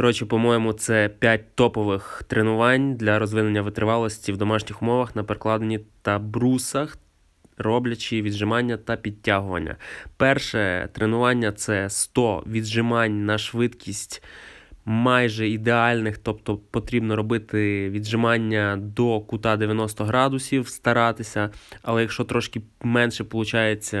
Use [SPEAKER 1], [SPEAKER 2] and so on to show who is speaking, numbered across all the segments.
[SPEAKER 1] Коротше, по-моєму, це 5 топових тренувань для розвинення витривалості в домашніх умовах на перекладині та брусах, роблячи віджимання та підтягування. Перше тренування це 100 віджимань на швидкість майже ідеальних, тобто потрібно робити віджимання до кута 90 градусів, старатися. Але якщо трошки менше виходить,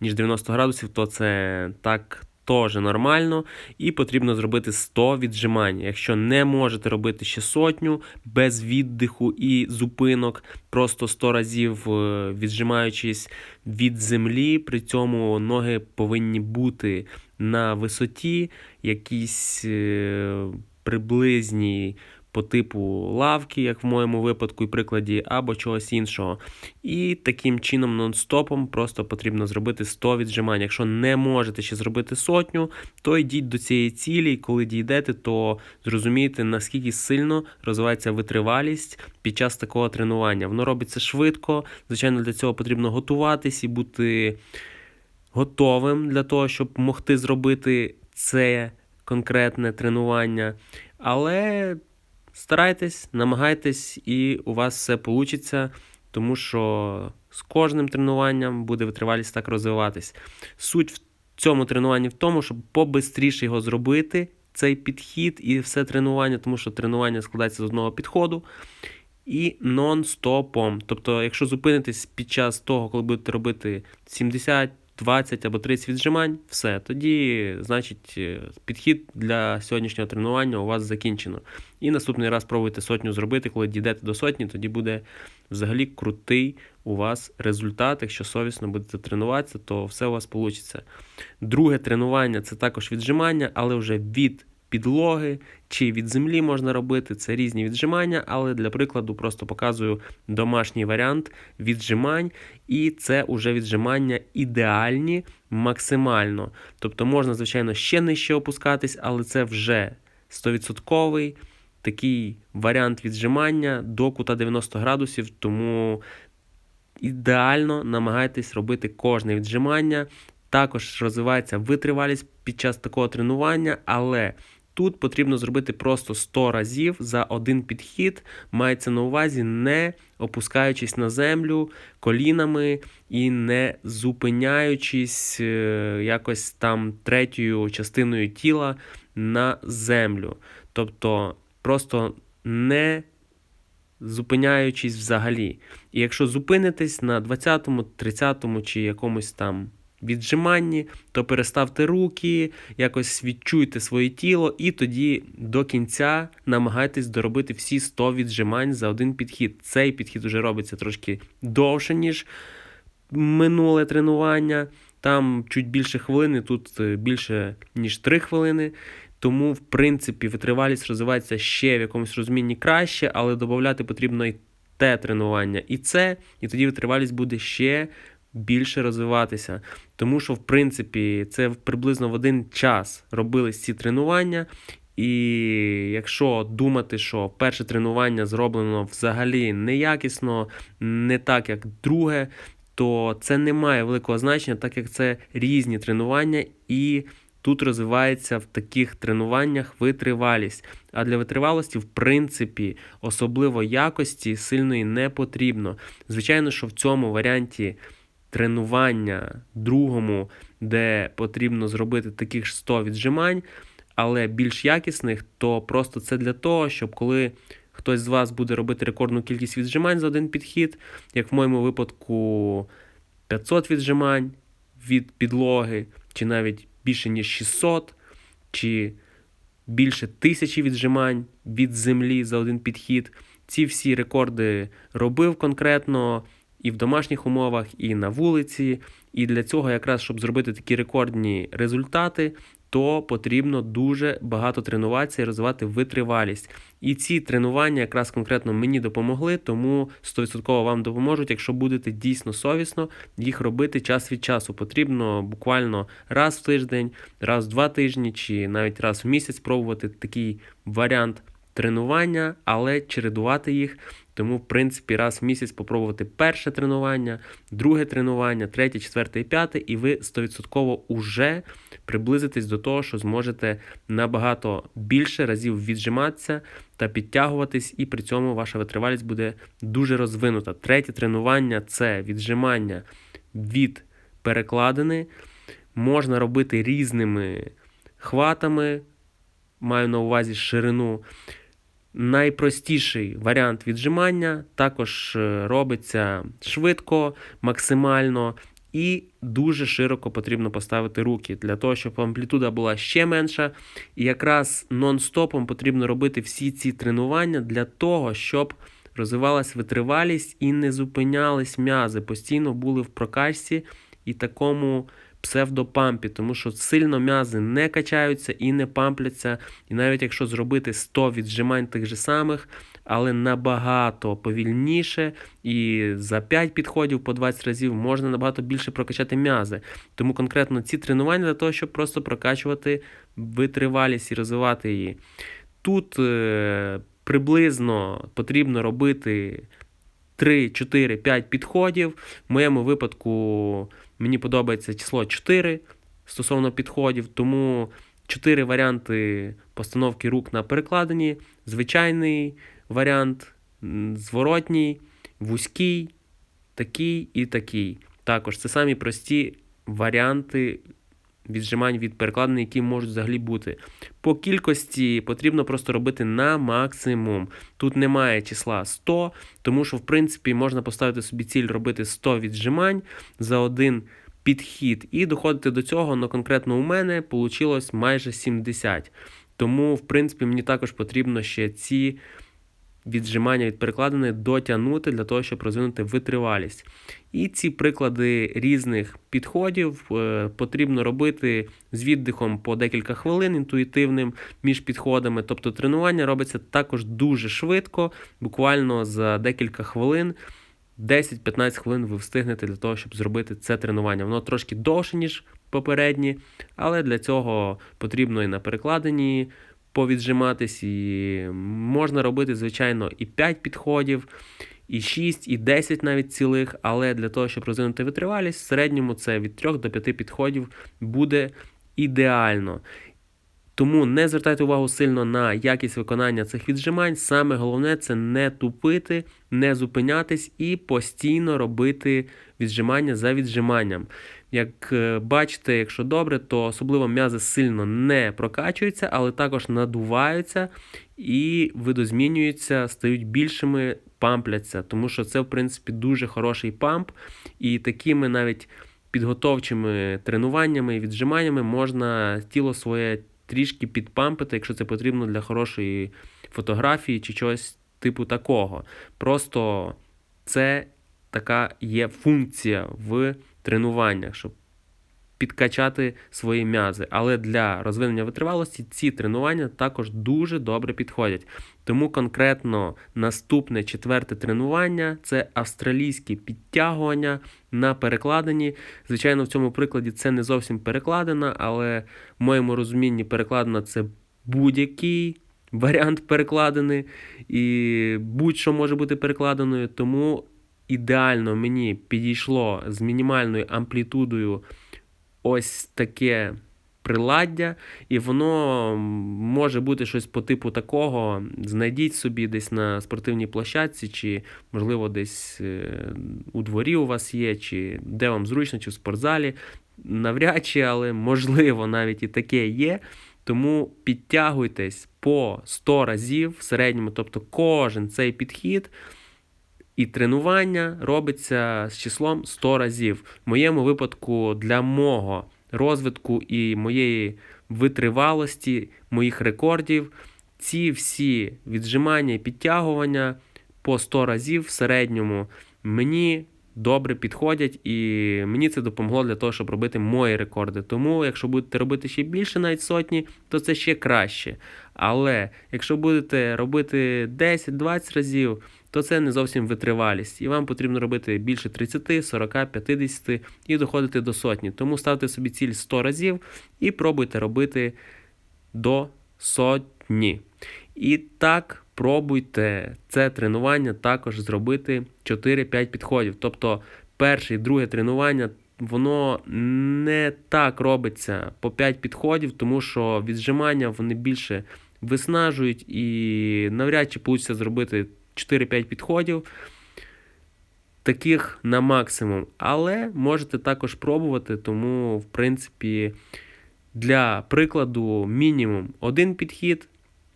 [SPEAKER 1] ніж 90 градусів, то це так теж нормально, і потрібно зробити 100 віджимань. Якщо не можете робити ще сотню без віддиху і зупинок, просто 100 разів е, віджимаючись від землі, при цьому ноги повинні бути на висоті, якісь е, приблизні по типу лавки, як в моєму випадку і прикладі, або чогось іншого. І таким чином, нон-стопом, просто потрібно зробити 100 віджимань. Якщо не можете ще зробити сотню, то йдіть до цієї цілі, і коли дійдете, то зрозумієте, наскільки сильно розвивається витривалість під час такого тренування. Воно робиться швидко. Звичайно, для цього потрібно готуватись і бути готовим для того, щоб могти зробити це конкретне тренування. Але Старайтесь, намагайтесь, і у вас все вийде, тому що з кожним тренуванням буде витривалість так розвиватись. Суть в цьому тренуванні в тому, щоб побистріше його зробити, цей підхід і все тренування, тому що тренування складається з одного підходу. І нон-стопом. Тобто, якщо зупинитесь під час того, коли будете робити 70 20 або 30 віджимань, все. Тоді, значить, е, підхід для сьогоднішнього тренування у вас закінчено. І наступний раз пробуйте сотню зробити, коли дійдете до сотні, тоді буде взагалі крутий у вас результат. Якщо совісно будете тренуватися, то все у вас вийде. Друге тренування це також віджимання, але вже від підлоги чи від землі можна робити. Це різні віджимання, але для прикладу просто показую домашній варіант віджимань, і це вже віджимання ідеальні максимально. Тобто можна, звичайно, ще нижче опускатись, але це вже 100% такий варіант віджимання до кута 90 градусів, тому ідеально намагайтесь робити кожне віджимання. Також розвивається витривалість під час такого тренування, але Тут потрібно зробити просто 100 разів за один підхід, мається на увазі, не опускаючись на землю колінами і не зупиняючись е, якось там третьою частиною тіла на землю. Тобто просто не зупиняючись взагалі. І якщо зупинитесь на 20-му, 30-му чи якомусь там віджиманні, то переставте руки, якось відчуйте своє тіло, і тоді до кінця намагайтесь доробити всі 100 віджимань за один підхід. Цей підхід вже робиться трошки довше, ніж минуле тренування. Там чуть більше хвилини, тут е, більше, ніж 3 хвилини. Тому, в принципі, витривалість розвивається ще в якомусь розумінні краще, але додати потрібно і те тренування, і це, і тоді витривалість буде ще більше розвиватися. Тому що, в принципі, це приблизно в один час робились ці тренування. І якщо думати, що перше тренування зроблено взагалі неякісно, не так, як друге, то це не має великого значення, так як це різні тренування, і тут розвивається в таких тренуваннях витривалість. А для витривалості, в принципі, особливо якості сильної не потрібно. Звичайно, що в цьому варіанті тренування другому, де потрібно зробити таких ж 100 віджимань, але більш якісних, то просто це для того, щоб коли хтось з вас буде робити рекордну кількість віджимань за один підхід, як в моєму випадку 500 віджимань від підлоги, чи навіть більше ніж 600, чи більше тисячі віджимань від землі за один підхід. Ці всі рекорди робив конкретно і в домашніх умовах, і на вулиці. І для цього, якраз, щоб зробити такі рекордні результати, то потрібно дуже багато тренуватися і розвивати витривалість. І ці тренування якраз конкретно мені допомогли, тому 100% вам допоможуть, якщо будете дійсно совісно їх робити час від часу. Потрібно буквально раз в тиждень, раз в два тижні, чи навіть раз в місяць пробувати такий варіант тренування, але чередувати їх. Тому, в принципі, раз в місяць попробувати перше тренування, друге тренування, третє, четверте і п'яте, і ви 100% уже приблизитись до того, що зможете набагато більше разів віджиматися та підтягуватись, і при цьому ваша витривалість буде дуже розвинута. Третє тренування це віджимання від перекладини. Можна робити різними хватами, маю на увазі ширину. Найпростіший варіант віджимання також е, робиться швидко, максимально і дуже широко потрібно поставити руки для того, щоб амплітуда була ще менша. І якраз нон-стопом потрібно робити всі ці тренування для того, щоб розвивалась витривалість і не зупинялись м'язи, постійно були в прокачці і такому псевдопампі, тому що сильно м'язи не качаються і не пампляться. І навіть якщо зробити 100 віджимань тих же самих, але набагато повільніше, і за 5 підходів по 20 разів можна набагато більше прокачати м'язи. Тому конкретно ці тренування для того, щоб просто прокачувати витривалість і розвивати її. Тут е, приблизно потрібно робити 3, 4, 5 підходів. В моєму випадку мені подобається число 4 стосовно підходів, тому 4 варіанти постановки рук на перекладині, звичайний варіант, зворотній, вузький, такий і такий. Також це самі прості варіанти віджимань від перекладини, які можуть взагалі бути. По кількості потрібно просто робити на максимум. Тут немає числа 100, тому що, в принципі, можна поставити собі ціль робити 100 віджимань за один підхід. І доходити до цього, але конкретно у мене вийшло майже 70. Тому, в принципі, мені також потрібно ще ці віджимання від перекладини дотягнути для того, щоб розвинути витривалість. І ці приклади різних підходів е, потрібно робити з віддихом по декілька хвилин інтуїтивним між підходами. Тобто тренування робиться також дуже швидко, буквально за декілька хвилин. 10-15 хвилин ви встигнете для того, щоб зробити це тренування. Воно трошки довше, ніж попередні, але для цього потрібно і на перекладині повіджиматись, і можна робити, звичайно, і 5 підходів, і 6, і 10 навіть цілих, але для того, щоб розвинути витривалість, в середньому це від 3 до 5 підходів буде ідеально. Тому не звертайте увагу сильно на якість виконання цих віджимань. Саме головне це не тупити, не зупинятись і постійно робити віджимання за віджиманням. Як е, бачите, якщо добре, то особливо м'язи сильно не прокачуються, але також надуваються і видозмінюються, стають більшими, пампляться, тому що це, в принципі, дуже хороший памп. І такими навіть підготовчими тренуваннями і віджиманнями можна тіло своє трішки підпампити, якщо це потрібно для хорошої фотографії чи чогось типу такого. Просто це така є функція в тренуваннях, щоб підкачати свої м'язи. Але для розвинення витривалості ці тренування також дуже добре підходять. Тому конкретно наступне четверте тренування це австралійське підтягування на перекладині. Звичайно, в цьому прикладі це не зовсім перекладина, але в моєму розумінні перекладина це будь-який. Варіант перекладини, і будь-що може бути перекладеною, тому ідеально мені підійшло з мінімальною амплітудою ось таке приладдя, і воно може бути щось по типу такого. Знайдіть собі десь на спортивній площадці, чи, можливо, десь е, у дворі у вас є, чи де вам зручно, чи в спортзалі. Навряд чи, але можливо, навіть і таке є. Тому підтягуйтесь по 100 разів в середньому, тобто кожен цей підхід. І тренування робиться з числом 100 разів. В моєму випадку для мого розвитку і моєї витривалості, моїх рекордів, ці всі віджимання і підтягування по 100 разів в середньому мені добре підходять, і мені це допомогло для того, щоб робити мої рекорди. Тому, якщо будете робити ще більше навіть сотні, то це ще краще. Але якщо будете робити 10-20 разів, то це не зовсім витривалість. І вам потрібно робити більше 30, 40, 50 і доходити до сотні. Тому ставте собі ціль 100 разів і пробуйте робити до сотні. І так, пробуйте це тренування також зробити 4-5 підходів. Тобто перше і друге тренування воно не так робиться по 5 підходів, тому що віджимання вони більше виснажують і навряд чи вийде зробити 4-5 підходів. Таких на максимум. Але можете також пробувати, тому, в принципі, для прикладу, мінімум один підхід.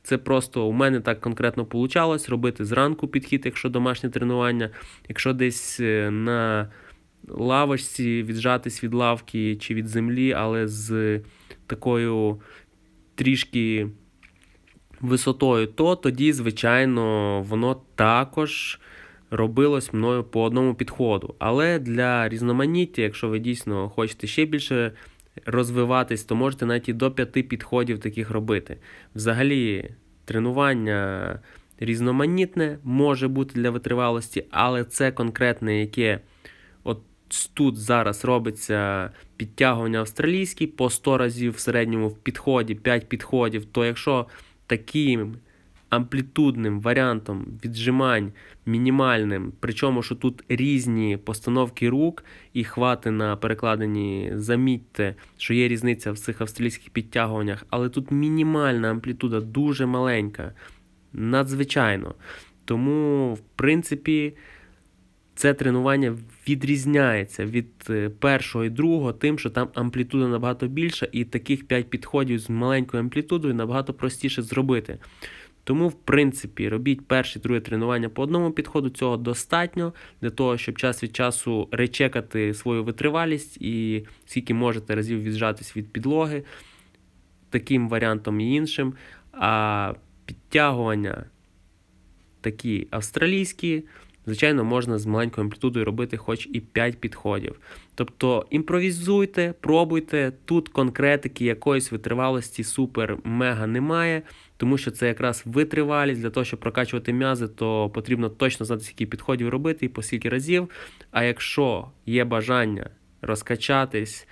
[SPEAKER 1] Це просто у мене так конкретно вийшло робити зранку підхід, якщо домашнє тренування, якщо десь е, на лавочці віджатись від лавки чи від землі, але з такою трішки висотою, то тоді, звичайно, воно також робилось мною по одному підходу. Але для різноманіття, якщо ви дійсно хочете ще більше розвиватись, то можете навіть і до п'яти підходів таких робити. Взагалі, тренування різноманітне може бути для витривалості, але це конкретне, яке от тут зараз робиться підтягування австралійське по 100 разів в середньому в підході, 5 підходів, то якщо таким амплітудним варіантом віджимань мінімальним, причому що тут різні постановки рук і хвати на перекладенні, замітьте, що є різниця в цих австралійських підтягуваннях, але тут мінімальна амплітуда дуже маленька, надзвичайно. Тому, в принципі, це тренування відрізняється від е, першого і другого, тим, що там амплітуда набагато більша, і таких 5 підходів з маленькою амплітудою набагато простіше зробити. Тому, в принципі, робіть перше і друге тренування по одному підходу, цього достатньо для того, щоб час від часу речекати свою витривалість і скільки можете разів віджатись від підлоги, таким варіантом і іншим. А підтягування такі австралійські. Звичайно, можна з маленькою амплітудою робити хоч і 5 підходів. Тобто імпровізуйте, пробуйте. Тут конкретики якоїсь витривалості супер-мега немає, тому що це якраз витривалість для того, щоб прокачувати м'язи, то потрібно точно знати, скільки підходів робити і по скільки разів. А якщо є бажання розкачатись,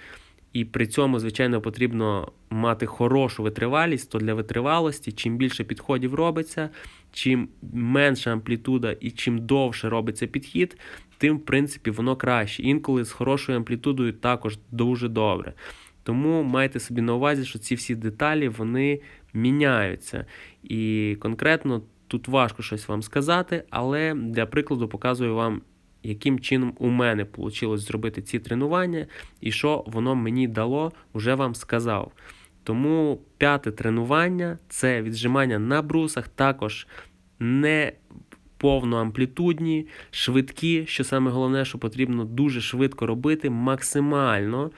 [SPEAKER 1] і при цьому, звичайно, потрібно мати хорошу витривалість, то для витривалості, чим більше підходів робиться, чим менша амплітуда і чим довше робиться підхід, тим, в принципі, воно краще. Інколи з хорошою амплітудою також дуже добре. Тому майте собі на увазі, що ці всі деталі вони міняються. І конкретно тут важко щось вам сказати, але для прикладу показую вам яким чином у мене вийшло зробити ці тренування, і що воно мені дало, вже вам сказав. Тому п'яте тренування це віджимання на брусах, також не повноамплітудні, швидкі, що саме головне, що потрібно дуже швидко робити, максимально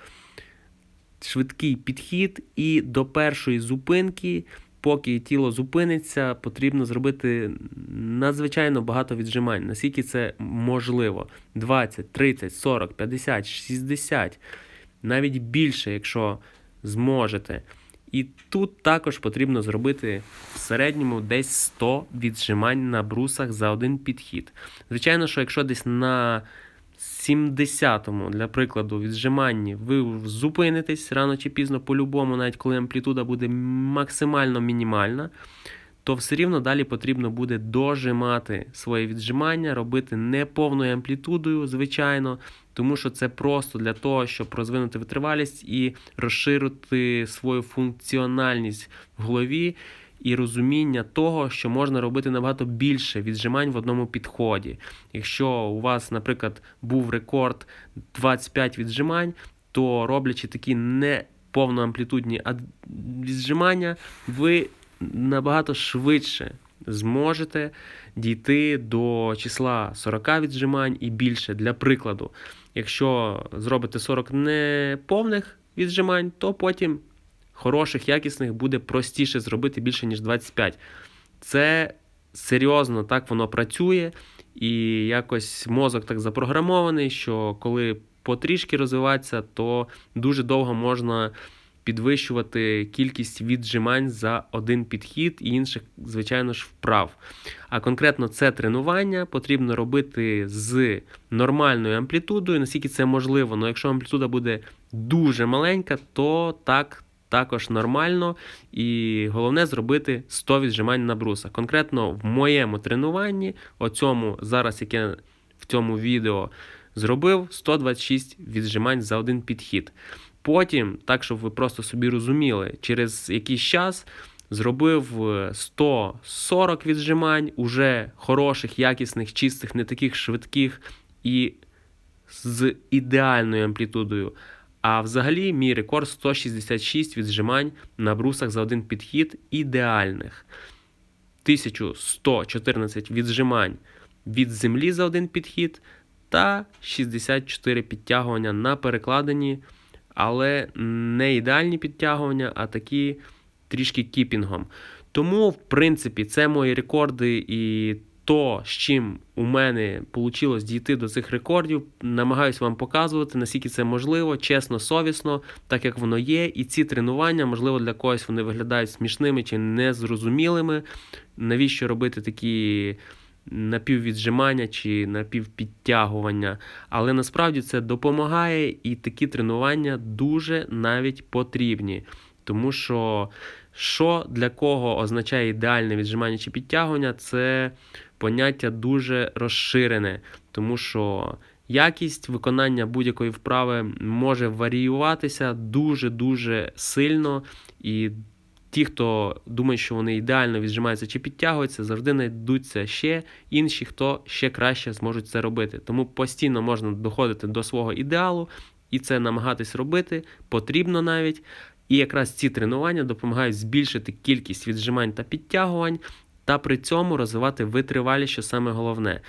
[SPEAKER 1] швидкий підхід, і до першої зупинки поки тіло зупиниться, потрібно зробити надзвичайно багато віджимань. Наскільки це можливо? 20, 30, 40, 50, 60, навіть більше, якщо зможете. І тут також потрібно зробити в середньому десь 100 віджимань на брусах за один підхід. Звичайно, що якщо десь на 70-му, для прикладу, віджиманні. Ви зупинитесь рано чи пізно по-любому, навіть коли амплітуда буде максимально мінімальна, то все рівно далі потрібно буде дожимати своє віджимання, робити не повною амплітудою, звичайно, тому що це просто для того, щоб розвинути витривалість і розширити свою функціональність в голові і розуміння того, що можна робити набагато більше віджимань в одному підході. Якщо у вас, наприклад, був рекорд 25 віджимань, то роблячи такі не повноамплітудні віджимання, ви набагато швидше зможете дійти до числа 40 віджимань і більше. Для прикладу, якщо зробите 40 неповних віджимань, то потім хороших, якісних буде простіше зробити більше, ніж 25. Це серйозно так воно працює, і якось мозок так запрограмований, що коли потрішки розвиватися, то дуже довго можна підвищувати кількість віджимань за один підхід і інших, звичайно ж, вправ. А конкретно це тренування потрібно робити з нормальною амплітудою, наскільки це можливо. Ну, якщо амплітуда буде дуже маленька, то так також нормально. І головне зробити 100 віджимань на брусах. Конкретно в моєму тренуванні, оцьому зараз, яке в цьому відео Зробив 126 віджимань за один підхід. Потім, так щоб ви просто собі розуміли, через якийсь час зробив е, 140 віджимань, уже хороших, якісних, чистих, не таких швидких і з ідеальною амплітудою. А взагалі мій рекорд 166 віджимань на брусах за один підхід ідеальних. 1114 віджимань від землі за один підхід та 64 підтягування на перекладині, але не ідеальні підтягування, а такі трішки кіпінгом. Тому, в принципі, це мої рекорди і то, з чим у мене вийшло дійти до цих рекордів, намагаюся вам показувати, наскільки це можливо, чесно, совісно, так як воно є. І ці тренування, можливо, для когось вони виглядають смішними чи незрозумілими. Навіщо робити такі напіввіджимання чи напівпідтягування? Але насправді це допомагає, і такі тренування дуже навіть потрібні. Тому що що для кого означає ідеальне віджимання чи підтягування, це поняття дуже розширене, тому що якість виконання будь-якої вправи може варіюватися дуже-дуже сильно. І ті, хто думає, що вони ідеально віджимаються чи підтягуються, завжди знайдуться ще інші, хто ще краще зможуть це робити. Тому постійно можна доходити до свого ідеалу і це намагатись робити, потрібно навіть. І якраз ці тренування допомагають збільшити кількість віджимань та підтягувань, та при цьому розвивати витривалість, що саме головне.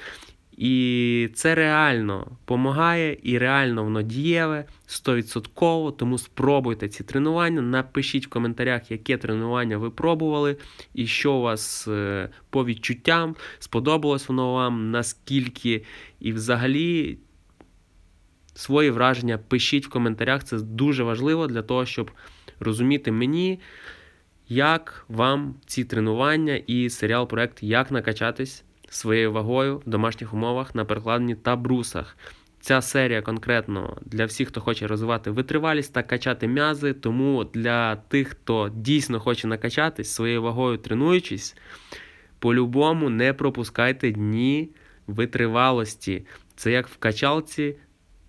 [SPEAKER 1] І це реально допомагає і реально воно дієве 100%. Тому спробуйте ці тренування. Напишіть в коментарях, яке тренування ви пробували, і що у вас е, по відчуттям, сподобалось воно вам, наскільки, і взагалі свої враження пишіть в коментарях. Це дуже важливо для того, щоб розуміти мені, як вам ці тренування і серіал проект Як накачатись своєю вагою в домашніх умовах на перекладині та брусах. Ця серія конкретно для всіх, хто хоче розвивати витривалість та качати м'язи. Тому для тих, хто дійсно хоче накачатись своєю вагою, тренуючись, по-любому не пропускайте дні витривалості. Це як в качалці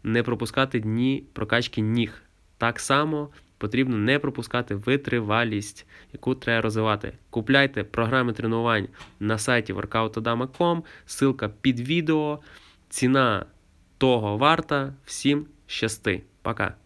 [SPEAKER 1] не пропускати дні прокачки ніг. Так само потрібно не пропускати витривалість, яку треба розвивати. Купляйте програми тренувань на сайті workoutodama.com, ссылка під відео. Ціна того варта. Всім щасти. Пока.